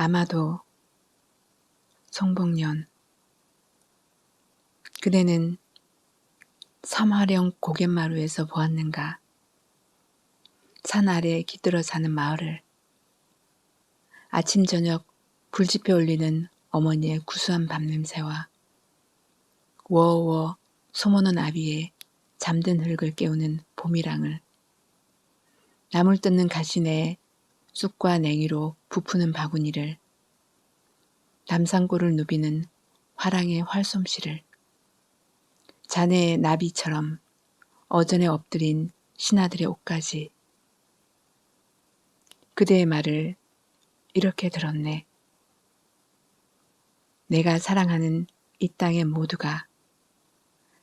아마도 송복년 그대는 섬화령 고갯마루에서 보았는가? 산 아래 깃들어 사는 마을을. 아침 저녁 불지펴 올리는 어머니의 구수한 밤냄새와 워워 소모는 아비의 잠든 흙을 깨우는 봄이랑을. 나물 뜯는 가시내에 쑥과 냉이로 부푸는 바구니를 남산골을 누비는 화랑의 활솜씨를 자네의 나비처럼 어전에 엎드린 신하들의 옷까지 그대의 말을 이렇게 들었네. 내가 사랑하는 이 땅의 모두가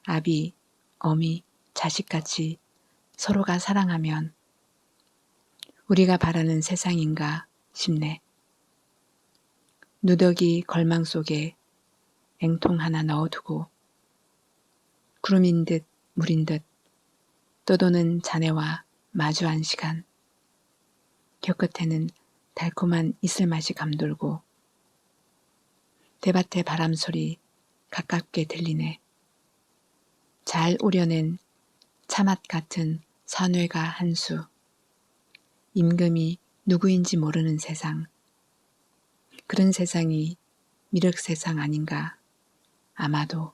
아비, 어미, 자식같이 서로가 사랑하면 우리가 바라는 세상인가 싶네. 누더기 걸망 속에 앵통 하나 넣어두고 구름인 듯 물인 듯 떠도는 자네와 마주한 시간 곁끝에는 달콤한 이슬 맛이 감돌고 대밭의 바람 소리 가깝게 들리네. 잘 우려낸 차맛 같은 선회가 한 수. 임금이 누구인지 모르는 세상. 그런 세상이 미륵 세상 아닌가. 아마도